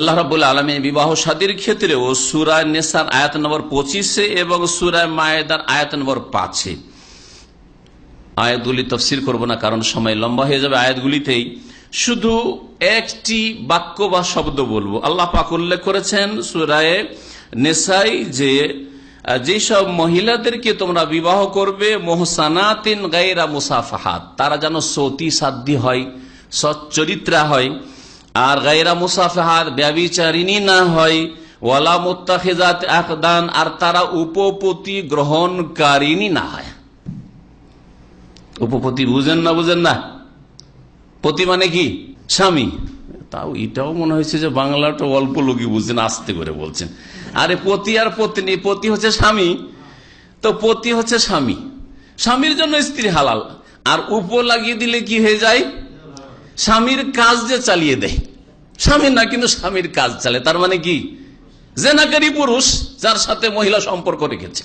আল্লাহ রাবুল আলমী বিবাহ সাদীর ক্ষেত্রে ও সুরায় নেসার আয়াত নম্বর পঁচিশে এবং সুরায় মায়েদার আয়াত নম্বর পাঁচে। আয়াতগুলি তফসির করব না, কারণ সময় লম্বা হয়ে যাবে আয়াতগুলিতেই। শুধু একটি বাক্য বা শব্দ বলব। আল্লাহ পাক উল্লেখ করেছেন সুরায় নেসাই যে, যেসব মহিলাদেরকে তোমরা বিবাহ করবে, মোহসানাতিন গাইরা মুসাফাহাত, তারা যেন সতী সাধ্যী হয়, সচ্চরিত্রা হয় আর গাইরা মুসাফাহাত ব্যবিচারিণী না হয়, ওয়ালা মোত্তাখেজাত আকদান, আর তারা উপপতি গ্রহণকারিণী না হয়। উপপতি বুঝেন না বুঝেন না? পতি মানে কি? স্বামী। তাও এটাও মনে হয়েছে যে বাংলাটা অল্প লোকই বুঝছেন, আস্তে করে বলছেন। আরে পতি আর পত্নী, পতি হচ্ছে স্বামী। তো পতি হচ্ছে স্বামী। স্বামীর জন্য স্ত্রী হালাল। আর উপ লাগিয়ে দিলে কি হয়ে যায়? স্বামীর কাজ যে চালিয়ে দেয়। স্বামীর না, কিন্তু স্বামীর কাজ চালে। তার মানে কি? জেনাকারী পুরুষ যার সাথে মহিলা সম্পর্ক রেখেছে।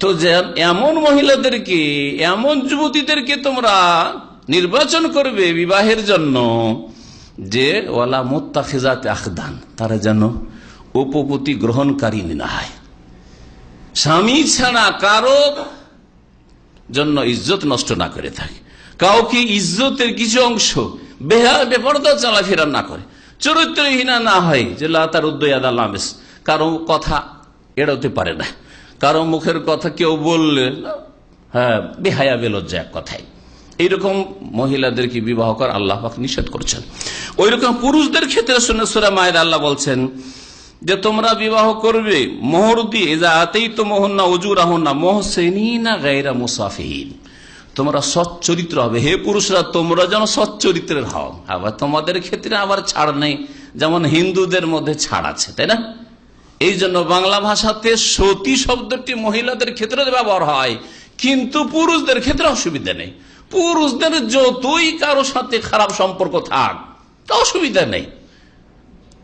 তো এমন মহিলাদেরকে, এমন যুবতীদেরকে তোমরা নির্বাচন করবে বিবাহের জন্য যে, ওয়ালা মোত্তাফিজাত আখদান, তারা যেন উপপতি গ্রহণকারী না হয়। স্বামী ছাড়া কারও জন্য ইজ্জত নষ্ট না করে থাকে। কাউকে ইজ্জতের কিছু অংশ বেপরদা চলাফেরা না করে। চরিত্রহীনা না হয় যে তার উদ্দয়াদ আলামেস কারও কথা এড়াতে পারে না। কারও মুখের কথা কেউ বললে হ্যাঁ বেহায়া, বেলজ্জা এক কথায়। এইরকম মহিলাদেরকে বিবাহ কর আল্লাহ নিষেধ করছেন। ওই রকম পুরুষদের ক্ষেত্রে শুনে সুরা মায়ের আল্লাহ বলছেন যে তোমরা বিবাহ করবে, মোহর দিয়ে যাতেই তো মোহন না অজুর আহ না মোহসেনী না গাইরা মুসাফিন তোমরা সচ্চরিত্র হবে। হে পুরুষরা, তোমরা যেন সচ্চরিত্রের হও। আবার তোমাদের ক্ষেত্রে আবার ছাড় নেই। যেমন হিন্দুদের মধ্যে ছাড় আছে, তাই না? এই জন্য বাংলা ভাষাতে সতী শব্দটি মহিলাদের ক্ষেত্রে ব্যবহার হয়। কিন্তু পুরুষদের ক্ষেত্রে অসুবিধা নেই। পুরুষদের যতই কারও সাথে খারাপ সম্পর্ক থাক, তা অসুবিধা নেই।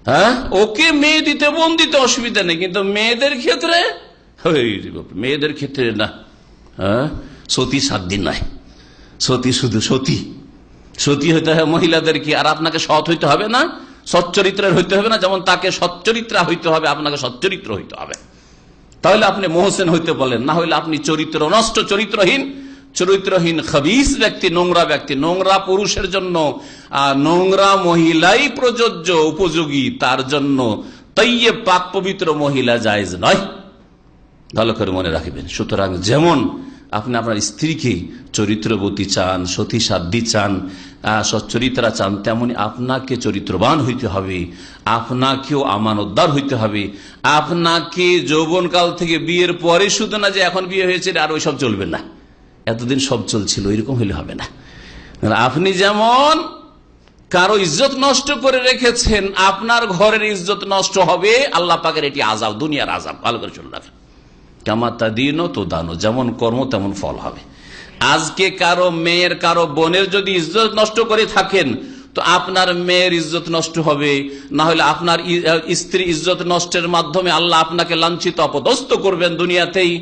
হ্যাঁ? ওকে মেয়ে দিতে, বোন দিতে অসুবিধা নেই। কিন্তু মেয়েদের ক্ষেত্রে মেয়েদের ক্ষেত্রে না। হ্যাঁ? সতী সাত দিন নয় সতী শুধু সতী। সতী হইতে হবে মহিলাদেরকে আর আপনাকে সৎ হইতে হবে না? সচ্চরিত্রের হইতে হবে না? যেমন তাকে সচ্চরিত্রা হইতে হবে, আপনাকে সচ্চরিত্র হইতে হবে। তাহলে আপনি মোহসেন হইতে বলেন, না হইলে আপনি চরিত্র নষ্ট, চরিত্রহীন। চরিত্রহীন খবিস ব্যক্তি, নোংরা ব্যক্তি, নোংরা পুরুষের জন্য নোংরা মহিলাই প্রযোজ্য, উপযোগী, তার জন্য তৈয়ে পাক পবিত্র মহিলা জায়জ নয়। ভালো করে মনে রাখবেন। সুতরাং যেমন আপনি আপনার স্ত্রীকে চরিত্রবতী চান, সতী সাধ্যী চান সচ্চরিত্রা চান, তেমনি আপনাকে চরিত্রবান হইতে হবে, আপনাকেও আমানতদার হইতে হবে। আপনাকে যৌবনকাল থেকে বিয়ের পরে শুধু না যে এখন বিয়ে হয়েছে, আর ওই সব চলবে না। এতদিন সব চলছিল, এরকম হইলে হবে না। আপনি যেমন কারও ইজ্জত নষ্ট করে রেখেছেন, আপনার ঘরের ইজ্জত নষ্ট হবে, আল্লাহ পাকের এটি আজাব দুনিয়ার আজাব ভালো করে চলে রাখেন। কামাতা দিনও তো দানো যেমন কর্ম তেমন ফল হবে। আজকে কারও মেয়ের, কারও বোনের যদি ইজ্জত নষ্ট করে থাকেন, তো আপনার মেয়ের ইজ্জত নষ্ট হবে। না হলে আপনার স্ত্রী ইজ্জত নষ্টের মাধ্যমে আল্লাহ আপনাকে লাঞ্ছিত, অপদস্থ করবেন দুনিয়াতেই।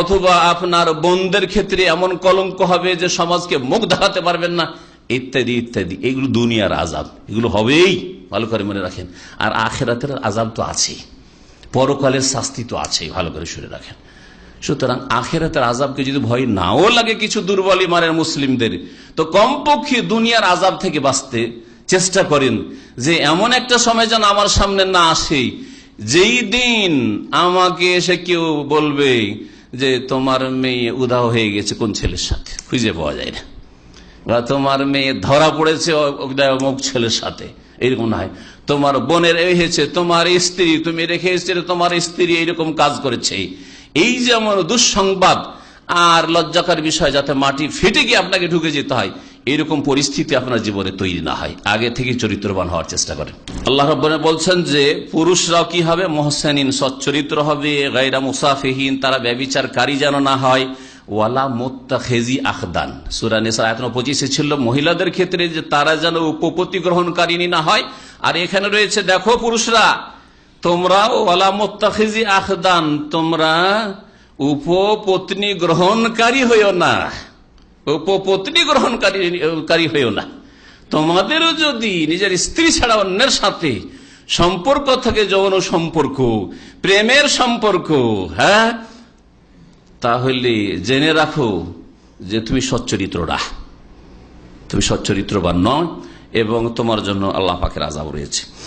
অথবা আপনার বোনদের ক্ষেত্রে এমন কলঙ্ক হবে যে সমাজকে মুখ দেখাতে পারবেন না। ইত্যাদি ইত্যাদি। এগুলো দুনিয়ার আজাব এগুলো হবেই, ভালো করে মনে রাখেন। আর আখেরাতের আজাব তো আছেই। পরকালের শাস্তি তো আছেই, ভালো করে শুনে রাখেন। সুতরাং আখেরাতের আজাবকে যদি ভয় নাও লাগে কিছু দুর্বল ইমানের মুসলিমদের, তো কমপক্ষে দুনিয়ার আজাব থেকে বাঁচতে চেষ্টা করেন যে এমন একটা সময় যেন আমার সামনে না আসে যেই দিন আমাকে এসে কেউ বলবে যে তোমার মেয়ে উদাহ হয়ে গেছে কোন ছেলের সাথে? খুঁজে পাওয়া যায় না। বা তোমার মেয়ে ধরা পড়েছে অমুক ছেলের সাথে। এরকম হয়। তোমার বোনের হয়েছে, তোমার স্ত্রী, তুমি রেখে এসেছিলে, তোমার স্ত্রী এইরকম কাজ করেছে। এই যে আমার দুঃসংবাদ আর লজ্জাকার বিষয় যাতে মাটি ফেটে গিয়ে আপনাকে ঢুকে যেতে হয়, এরকম পরিস্থিতি আপনার জীবনে তৈরি না হয়। আগে থেকে চরিত্রবান হওয়ার চেষ্টা করেন। আল্লাহ রব্বানে বলছেন যে, পুরুষরাও কি হবে? মোহসেনিন সচ্চরিত্র হবে গাইরা মুসাফিহীন, তারা ব্যবিচারকারী যেন না হয়। ওয়ালা মোত্তাখেজি আখদান। সুরানেসার এখন পঁচিশে ছিল, মহিলাদের ক্ষেত্রে যে তারা যেন উপপত্তি গ্রহণকারিনী না হয়। আর এখানে রয়েছে, দেখো পুরুষরা তোমরা ওয়ালা মোত্তাখেজি আখদান, তোমরা উপপত্নী গ্রহণকারী হইও না। উপপত্নী গ্রহণকারী হইও না। তোমাদেরও যদি নিজের স্ত্রী ছাড়া অন্যের সাথে সম্পর্ক থাকে, যৌন সম্পর্ক, প্রেমের সম্পর্ক হ্যাঁ? তাহলে জেনে রাখো যে তুমি সচ্চরিত্ররা। তুমি সচ্চরিত্রবান নয় এবং তোমার জন্য আল্লাহ পাকের আজাব রয়েছে।